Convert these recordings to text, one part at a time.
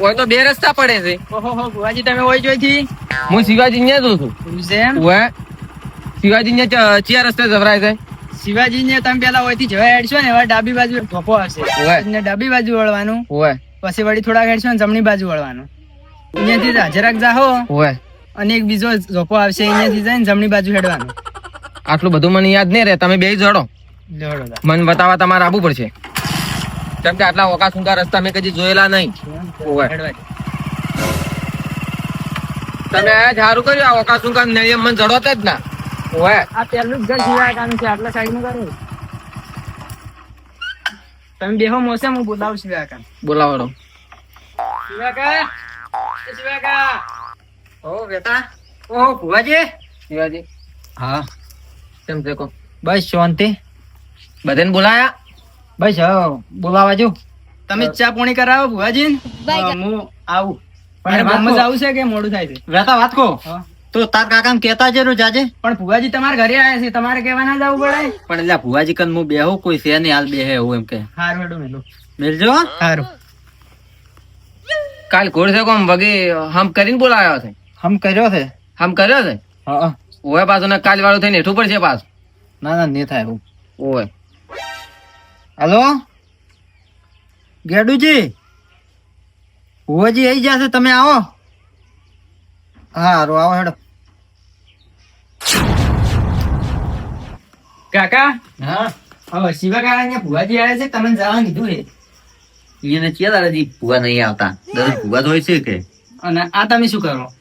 ઓય તો બે રસ્તા પડે છે. ઓહો ગુવાજી તમે ઓય જોઈથી હું શિવાજી ને જોઉં છું. છે શિવાજી ને ચિયા રસ્તે જવરાય છે. શિવાજી ને તમે પેલા થી જવા હેડશો ને ડાબી બાજુ ધોપો હશે. ને ડાબી બાજુ વળવાનું. હોય પછી વળી થોડાક હેડશો ને જમણી બાજુ વળવાનું. અહીંયાથી હાજરાક જાહો હોય અને એક બીજો ઝોપો આવશે અહીંયાથી જઈને જમણી બાજુ હેડવાનું. આટલું બધું મને યાદ નહીં રહે તમે બે જોડો. મને બતાવવા તમારે આવવું પડશે. કેમ કે આટલા ઓકા સુંદર રસ્તા મેં કદી જોયેલા નહીં. તમે સારું કર્યું આ ઓકા સુંદર નિયમ મને જડોતે જ ના. ઓય આ પહેલું જ ઘર શિવાકાનું છે આટલા સાઈડનું કરો તમે બેહો મોસે હું બોલાવું શિવાકાન બોલાવડો શિવાકા? શિવાકા? ઓ બેટા. ઓહો ભુવાજી. શિવાજી. હા. કેમ છે કો? બસ શાંતિ. બધાને બોલાયા? બસ બોલાવા જો. તમે ચા પોણી કરાવો ભુવાજી હું આવું. પણ. જવું છે કે મોડું થાય છે? વેતા વાત કહો તો તાર કાકા કેતા છે રોજ આજે પણ ભુવાજી તમારા ઘરે આવ્યા છે તમારે કેવાના જવું પડે. પણ એટલે ભુવાજી કન હું બેહું કોઈ છે નહીં હાલ બેહે એવું એમ કે હારું હેડું મેલું. મેલજો હારું. કાલ ઘોડ છે કોમ વગી હમ કરીને બોલાયો છે. હમ કર્યો છે? હમ કર્યો છે? હા ઓય પાછો ને કાલ વાળું થઈને હેઠું પડશે પાછું. ના ના નહીં થાય એવું. ઓય. હેલો? ગેડુજી? ભુવાજી આવી જશે તમે આવો. હા હારું આવો હેડો. કાકા? હા? હવે શિવા કાકા અહીંયા ભુવાજી આવ્યા છે તમને જવાનું કીધું એ એને ચિયા દાદાજી ભુવા નહીં આવતા. દાદા ભુવા તો હોય છે કે? અને આ તમે શું કરો?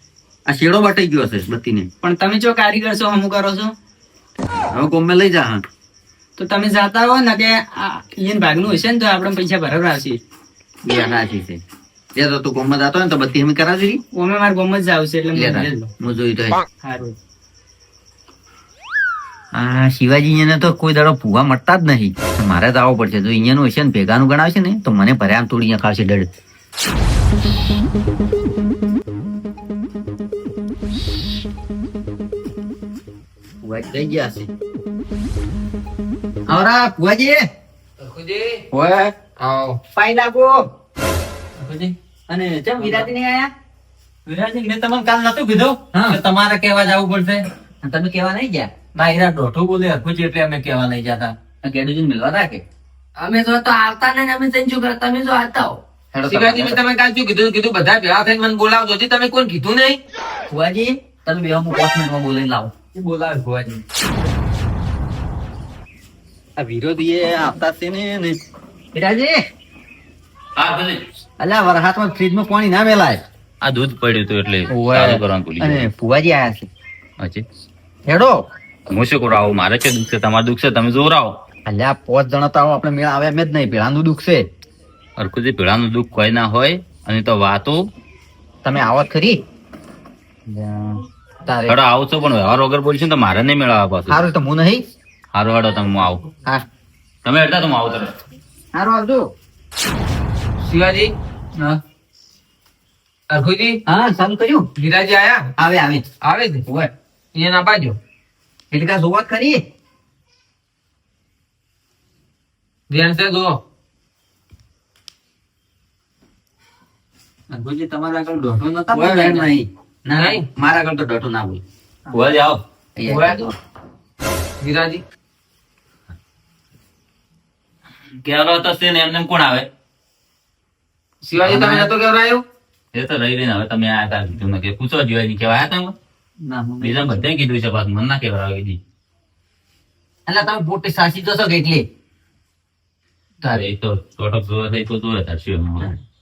આ શેડો બટાઈ ગયો હશે બત્તીને. પણ તમે જો કારીગર છો હમું કરો છો. હવે ગમે લઈ જા હા. તો તમે જાતા હો ને કે આ ઈયન ભાગનું હશે ને તો આપણે પૈસા બરાબર આવશે બે છે. લે તો તું ગોમમાં જતો ને તો બધી અમે કરાવી દીધી ઓમે મારે ગોમત જ આવશે એટલે હું તાર. લઈ લઉં. હું જોઈ તો હોય. આ શિવાજી ને તો કોઈ દાડો ભૂવા મળતા જ નહીં. મારે તો આવવું પડશે. જો અહીંયાનું હશે ને ભેગાનું ગણાવશે ને તો મને ભરે આમ થોડી અહીંયા ખાવશે દડ ભુવાજી કઈ ગયા હશે આવરા ભુવાજી? ઓય આવો. પાઈ નાખો. અને ચમ વિરાતી નહીં આયા? વિરાજી મેં તમને કાલ નતું કીધું હા. કે તમારે કેવા જવું પડશે. અને તમે કેવા નહીં ગયા? ના હીરા દોઢું બોલે હરખું છે એટલે અમે કેવા નહીં જતા. ગેડુજી મિલવા રાખે? અમે તો તો આવતા નહીં અમે તને શું કરે તમે જો આવતા હો. શિવાજી મેં તમે કાલ શું કીધું? કીધું બધા ભેળા થઈને મને બોલાવજો. તમે કોઈ કીધું નહીં? ભુવાજી તમે બે હું પાંચ મિનિટમાં બોલાવીને લાવો. બોલાવે ભુવાજી. આ વિરોધી એ આપતા છે ને ને હા ભલે. અલ્યા વરસાદમાં ફ્રીજમાં પાણી ના મેલાય. આ દૂધ પડ્યું હતું એટલે. ચાલુ કરવાનું ભૂલી અને ફુવાજી આયા છે. હેડો. હું શું કરું? આવું મારે છે દુઃખ છે? તમારે દુઃખ છે? તમે જોરાવો અલ્યા પોચ જણા તો આપણે મેળ આવે એમ જ નહીં. પેલાનું દુઃખ છે. હરખું પીળાનું દુઃખ કોઈ ના હોય અને તો વાતો. તમે આવો ખરી. તારે. હેડો આવું છો પણ વ્યવહાર વગર બોલશું તો મારે નહીં મેળવવા પાછું. સારું તો હું નહીં? સારું હાડો તમે હું આવું. હા. તમે હેડતા તો હું આવું તરત. હારો આવજો શિવાજી? હા. અરખુજી હા ચાલુ કર્યું. વિરાજી આયા? આવે આવે. આવે છે? હોય. અહીંયા ના પાજો એટલે કાં જોવા ખરી ધ્યાન છે જો અંકુજી તમારા આગળ દોઢો નતા નહીં. ના મારા આગળ તો દોઢો ના બોલ હોય આવો ઓય. વિરાજી કેવરો તો છે ને એમને કોણ આવે? શિવાજી તમે નતો કેવરાયો એ તો રહી રહીને હવે તમે આયા તા કીધું ને કે પૂછો જીવાજી કેવા ના બીજા બધે કીધું છે પાછું મને ના કેવરાવે કીધી એટલે તમે પોતે સાચી જશો કે એટલે તારે એ તો ટોટક જોવા થઈ તો જોવે તાર શિવ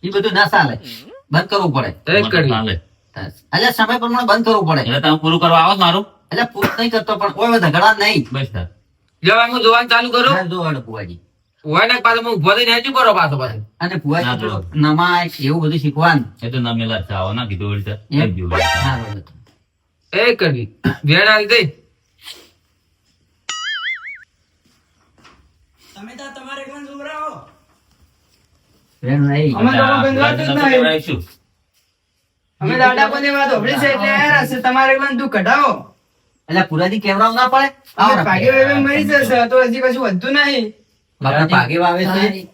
એ બધું ના ચાલે. બંધ કરવું પડે. એ જ ચાલે. અલ્યા સમય પ્રમાણે બંધ કરવું પડે. એટલે તમે પૂરું કરવા આવો મારું? એટલે પૂરું નહીં કરતો પણ કોઈ ઝઘડા નહીં. બસ તાર. જવાનું જોવાનું ચાલુ કરો. જોવાનું જો હેડો ભુવાજી ઓય ને પાછો હું ઊભો થઈને હેચું કરો પાછો પાછો અને ના, ભુવાજી જો. થોડું નમાય એવું બધું શીખવાનું એ તો ના મેલા છે ના કીધું વળી તાર. એમ? કઈ ગયું વળી તાર. હા, બરોબર. એ કરવી વેણ આવી ગઈ તમે તો તમારે એકલા છોકરાઓ વેણ નહીં. અમે ના નતો અમે દાદા કોની વાત હોભળી છે એટલે આયા છે તમારે એકલા દુઃખ કઢાવો એટલે પુરાજી કેવરાવ ના પડે ભાગ્ય મરી જશે તો હજી કશું વધતું નહીં બાપા ભાગે વાવે છે?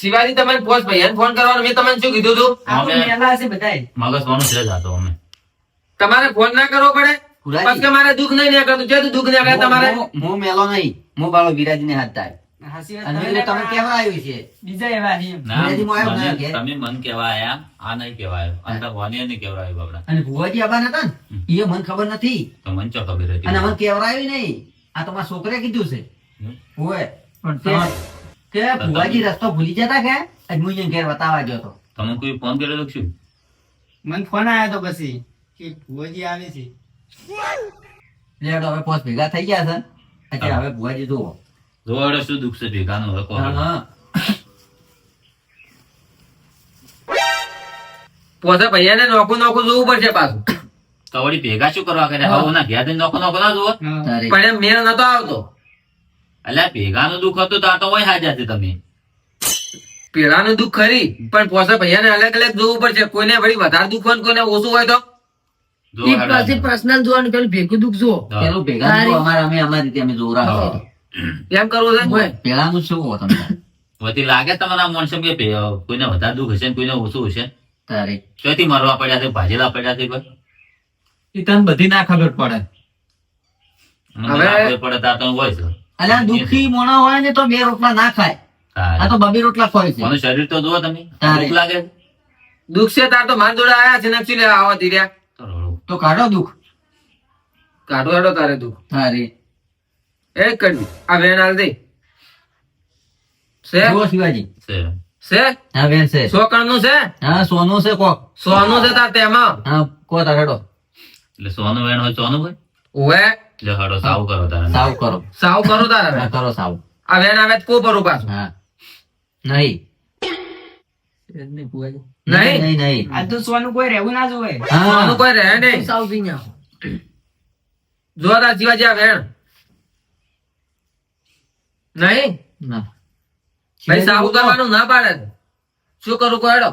શિવાજી તમે પોસ ભાઈ ફોન કરવાનો. મેં તમને શું કીધું હતું. મગજ કોનું છે જાતો અમે. તમારે ફોન ના કરવો પડે. કે મારે દુઃખ નહીં નીકળતું છે દુઃખ નીકળે તમારે? હું- મેલો નહીં. હું બાળો વિરાજીને હાથ થાય. તમે મને- કેવા આયા આ નહીં કેવાય. અંદર વાની નહીં કેવડાવ્યું બાપડા. અને ભુવાજી આબાના હતા ને એ મને ખબર નથી. તો મન ચો ખબર હતી. અને મને કેવડાયું નહીં. આ તો મારા છોકરે કીધું છે. હોય પણ કે કે ભુવાજી રસ્તો ભૂલી જતા કે? આજ હું અહીંયા ઘેર બતાવવા ગયો તો. તમે કોઈ ફોન કર્યો તો શું? મને ફોન આવ્યો તો પછી કે ભુવાજી આવે છે. લેડો હવે પોસ ભેગા થઈ ગયા છે. અત્યારે હવે ભુવાજી જુઓ. જોવાડે શું દુઃખ છે ભેગાનું હવે. હા પોસે ભૈયાને નોકું નોકું જોવું પડશે પાછું. તો વળી ભેગા શું કરવા કરે? હવે ના ઘેર નોકું નોકું નોખો ના જોવો પણ એમ મેળ નતો આવતો. અલ્યા ભેગાનું દુઃખ હતું તો આ તો હોય હાજર છે તમે. પેલાનું દુઃખ ખરી પણ પોસે ભૈયાને અલગ અલગ જોવું પડશે. કોઈને વળી વધારે દુઃખ હોય ને કોઈને ઓછું હોય તો? પર્સનલ જોવાનું પેલું ભેગું દુઃખ જુઓ. પેલું ભેગા અમારે અમે અમારી રીતે અમે જોરા એમ કરવું છે પેલાનું શું હો તમે? વધી લાગે તમને આ માણસો કે કોઈને વધારે દુઃખ હશે ને કોઈને ઓછું હશે? તારે. ક્યાંથી મરવા પડ્યા છે ભાજેલા પડ્યા છે એ તને બધી ના ખબર પડે. હવે- પડે તાર તો હોય છે અલ્યા દુખી મોણા હોય ને તો બે રોટલા ના ખાય. આ તો બબી રોટલા ખોય છે. મને શરીર તો જુઓ તમે દુખ લાગે દુખ છે તાર તો માર જોડે આયા છે નક્ષી લેવા આવા ધીર્યા તો કાઢો દુખ. કાઢો કાઢો તારે દુખ. તારે. એ કરવી આ વેણ હાલ દે. છે? જુઓ શિવાજી. છે. છે? હા બેન છે. સો કણનું છે? હા સોનું છે કો સોનું છે તાર તેમાં. હા કો તારેડો એટલે સોનું વેણ હોય સોનું હોય? ઓવે. એટલે હડો સાવ કરો તારા સાવ કરો. સાવ કરો તારા કરો સાવ. આ વેન આવે કો ભરું પાછું. હા. નહીં. નહીં? નહીં નહીં. આ તો સોનું કોઈ રહેવું ના જોવે. સોનું કોઈ રહે નહીં. સાવ પી નાખો. જો તાર શિવાજી આ વેણ. નહીં? ના. ભાઈ સાવ કરવાનું ના પાડે. શું કરું કહો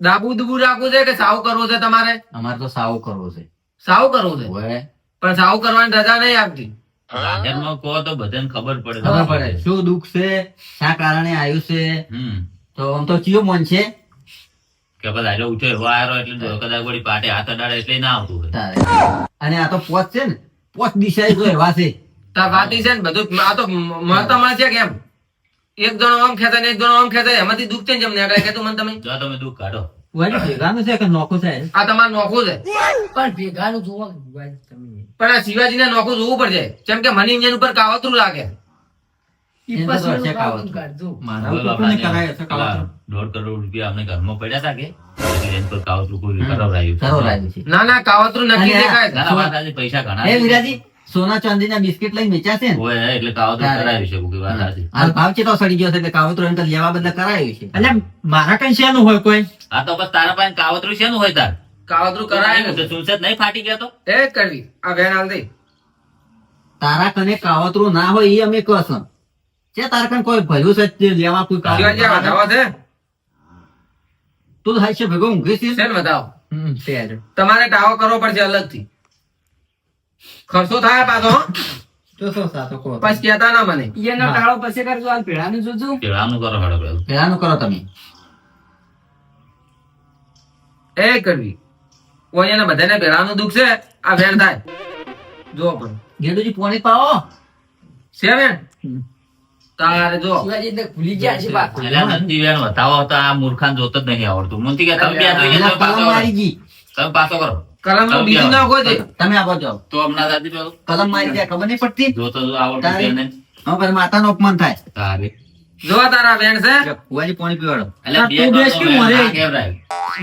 દાબુ દુબુ રાખવું છે કે સાવ કરવું છે તમારે? અમારે તો સાવ કરવો છે. સાવ કરવું છે? હોય પણ સાવ કરવાની રજા નહીં આપતી. હાજરમાં કહો તો બધાને ખબર પડે. ખબર પડે. શું દુઃખ છે? શા કારણે આવ્યું છે? હમ. તો આમ તો ચિયો મન છે? કે બધા આજો ઉઠ્યો એવો આયો એટલે જો કદાચ વળી પાટે હાથ અડાડે એટલે ના આવતું હોય. અને આ તો પોચ છે ને પોચ દિશા જો એવા છે. તા વાતી છે ને બધું આ તો મ- મળતા છે કેમ એક જણો આમ ખેતા ને એક જણો આમ ખેતા એમાંથી દુઃખ છે ને જમને આગળ કે તું મને તમે? જો તમે દુઃખ કાઢો. ભેગાનું છે કે નોખું છે? આ તમારે નોખું છે. પણ ભેગાનું જોવો કે ભુવાજી તમે. પણ આ શિવાજીને નોખું જોવું પડશે. કેમ કે મને એમની ઉપર કાવતરું લાગે. દોઢ કરોડ રૂપિયા અમને ઘરમાં પડ્યા હતા કે? ના ના કાવતરું નક્કી દેખાય. પૈસા ઘણા સોના ચાંદીના બિસ્કિટ લઈને વેચ્યા ને? હોય એટલે કાવતરું કરાવી છે કે વાત સાચી. હાલ ભાવ ચેતો સડી ગયો છે? એટલે કાવતરું એમ તો લેવા બદલે કરાયું છે. એટલે મારા કઈ શેનું હોય કોઈ? આ તો બસ તારા પાસે કાવતરું શેનું હોય તાર? કાવતરું કરાય. તો ચૂંસત નહીં ફાટી ગયા તો? એ કરવી. આ વેણ હાલ દે. તારા કને કાવતરું ના હોય એ અમે કસ છે તારા કને કોઈ ભર્યું છે તે લેવા કોઈ કાવતરું. વધાવો છે? તું થાય છે ભેગો ઊંઘી છે? ને હારે. તમારે ટાવો કરવો પડશે અલગથી. ખર્ચો થાય પાછો? હો. તો શું સાચો કહો પછી કહેતા ના મને. એનો ટાળો પછી કરજો આ ભેળાનું જોજો. કેળાનું કરો હેડો પેલું પેલાનું કરો તમે. એ કરવી. કોઈ બધાને ભેળાનું દુઃખ છે આ વેણ થાય. જો પણ. ગેડુજી પોણી પાવો છે વેણ તારે જો. શિવાજી ભૂલી ગયા છે આ નંદી બતાવો તો આ મૂર્ખાને જોતો જ નહીં આવડતું. મને કે તમે બે જોઈએ પાછો મારી ગઈ. તમે પાછો કરો. કલમનું બીજું ના કોઈ તમે આપો છો તો હમણાં દાદી પેલું કલમ મારી જાય ખબર નહીં પડતી? જો તો આવડતું. છે ને હવે પછી માતાનો અપમાન થાય. તારે. જો તારા વેણ છે. કુવાજી પાણી પીવાડો. એટલે બે તું બેસ કે મોરે? ના.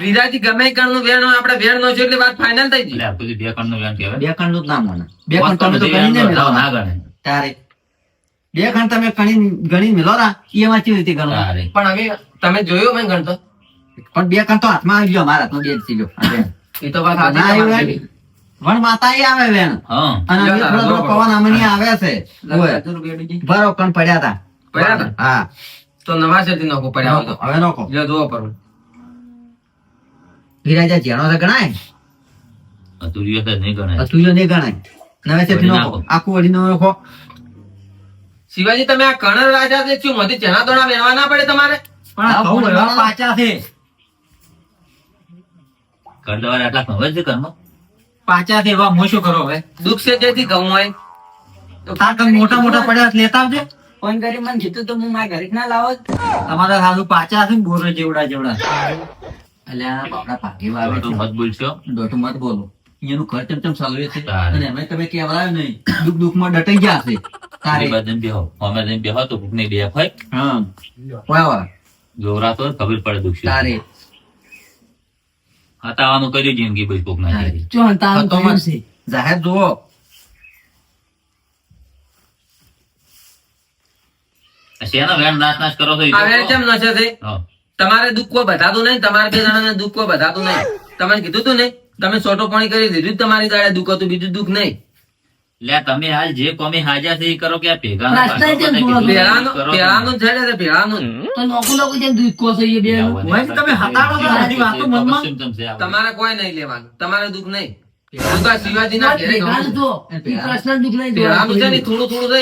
વિરાજી ગમે કણનું વેણ આપણે વેણ નો છે એટલે વાત ફાઇનલ થઈ ગઈ. એટલે તું બે બે કણનું વેણ કહેવાય. બે ખંડનું નામ મને. બે કણ તમે તો ગણી ને ના ગણે. તારે. બે ખંડ તમે ગણી ગણી મેલો રા એમાં ચી રીતે ગણો? પણ હવે તમે જોયો મેં ગણતો પણ બે ખંડ તો હાથમાં આવી ગયો મારા તો બે જ થઈ ગયો. બેન. એ તો વાત સાચી. વેણ. માતા આવે વેણ. અને થોડો થોડો પવન અમને આવે છે. બરો કણ પડ્યા હતા હતા? હા. તો નવા શેરથી નોખો પડ્યા હતો હવે નોકો જો જુઓ પર. વિરાજા જેણો છે ગણાય? અતુરિયો તો નહીં ગણાય. અતુલ્ય નહીં ગણાય. નવે છે વળી નોખો. આખું વળી નોકો શિવાજી તમે આ કણર રાજા છે શું મધી ચણા દોણા વેણવા ના પડે તમારે? પણ પાછા ઘઉં આટલા ખબર છે ઘરમાં? પાચા એવા હું શું કરો હવે? દુઃખ છે જેથી ઘઉં હોય. તાર મોટા મોટા પડ્યા લેતા આવજે. ફોન કરી મને કીધું તો હું મારા ઘરે ના લાવો. તમારા સાધુ પાચા છે ને બોરો જેવડા જેવડા. અલ્યા બાપડા ભાગી વાવે તો મત બોલશો? દોઢું મત બોલો. એનું ઘર ચમચમ ચાલવે છે? તારે. અને તમે કહેવાય નહીં. દુઃખ દુઃખમાં ડટાઈ ગયા છે. તારે. બેહો. અમે જઈને બેહો તો કોકની બે હોય. હા. જોરાતો હોય, ખબર પડે દુઃખ તારે. હતાવાનું કર્યું જિંદગી બધી કોક ના. જો હતાવાનું કર્યું છે. જાહેર જુઓ શેનો વેણ નાશ નાશ કરો છો કહો. કેમ નશે છે તમારે દુઃખ કોઈ બતાતું નહીં તમારે બે જણાને દુઃખ કોઈ બતાતું નહીં તમે કીધું તું ને તમે સોટો પાણી કરી દીધું તમારી દાડે દુઃખ હતું બીજું દુઃખ નહીં લે તમે હાલ જે કોમી હાજા છે કરો કે આ ભેગા ના રાસ્તા છે બધા કીધું પેલાનું કરો તમે. પેલાનું છે ને તે. તો નોકું નોકું જેમ દુખો છે એ બે. તમે હતાડો છો, બધી વાતો મનમાં? તમારે કોઈ નહીં લેવાનું. તમારે દુઃખ નહીં. તો. થોડું થોડું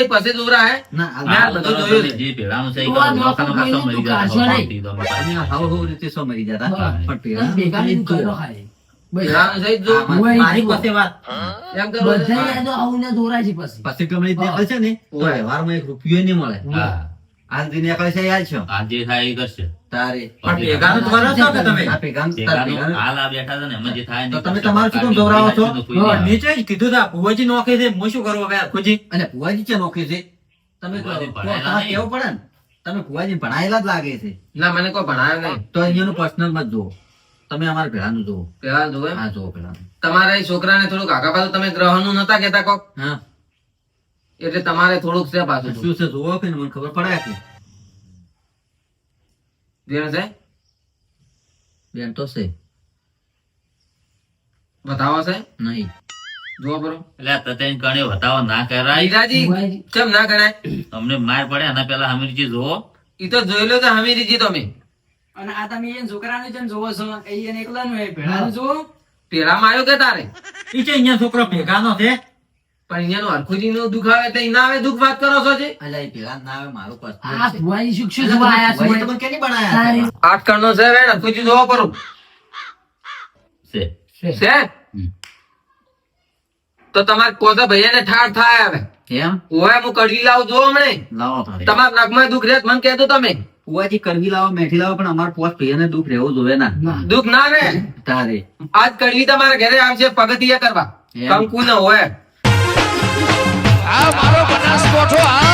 કીધું તા ભુવાજી નોખે છે? હું. શું કરવો હવે ખુજી? અને ભુવાજી છે નોખી છે? તમે કેવું પડે ને? તમે ભુવાજી ભણાયેલા જ લાગે છે. ના મને કોઈ ભણાયો નહીં. તો અહીંયાનું પર્સનલ મત જુઓ. તમે અમારા ભેળાનું જોવો પેલા જોવો હા જોવો પેલાનું તમારા એ છોકરાને થોડુંક આગા પાછું તમે ગ્રહનું નતા કેતા કોક? હા. એટલે તમારે થોડુંક છે પાછું શું છે જોવો કે મને ખબર પડે કે. બેન છે? બેન તો છે. બતાવો છે? નહીં. જોવો બરો. એટલે આ તતેન કણે બતાવો ના કરાય. ઈરાજી કેમ ના કરાય? તમને માર પડે આના પેલા હમીરજી જોવો ઈ તો જોઈ લો તો હમીરજી તમે. અને આ તમે એને છોકરાનું જેમ જોવો છો એ એને એકલાનું એ ભેળાનું જોવો. પેલામાં આવ્યો કે તારે? ઈ છે અહીંયા છોકરો ભેગાનો છે. પણ અહીંયાનું હરખુજી નું દુઃખ આવે એટલે આવે દુઃખ વાત કરો છો જે? અલ્યા એ ના આવે મારું આ પર્સનલ છે ભુવાજી શું શું જોવા આયા છો? તમને કેની બનાયા છે? આઠ કણનો છે વેણ હરખુજી જોવો પરું. છે. છે. તો તમારે કોતા ભૈયાને ઠાર થાય આવે. કેમ? ઓય હું કઢી લાવું જો હમણે. લાવો તારે તમારા નગમાં દુઃખ રહે તો મને કહેતો તમે. ફુવાજી કડવી લાવો મેઠી લાવો પણ અમાર પોત પ્રિયને દુઃખ રહેવું જોઈએ ના. દુઃખ ના રે તારે. આજ કડવી તમારા ઘરે આવશે પગથિયા કરવા. કંકુ ન હોય. આ મારો બનાસકોઠો આ